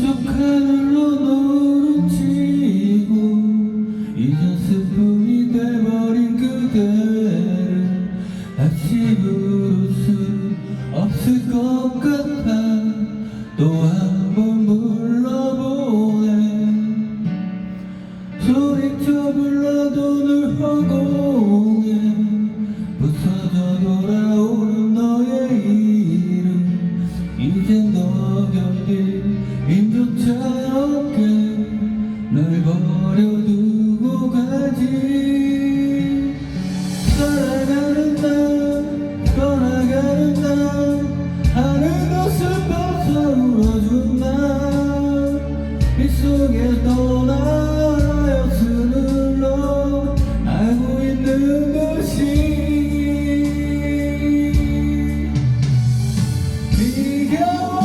속 하늘로 노를 치고 이젠 슬픔이 돼버린 그대를 다시 부를 수 없을 것 같아. 또 한 번 불러보네. 소리쳐 불러도 늘 허공에 부서져 돌아오는 너의 이름. 이젠 너 곁에 Here go.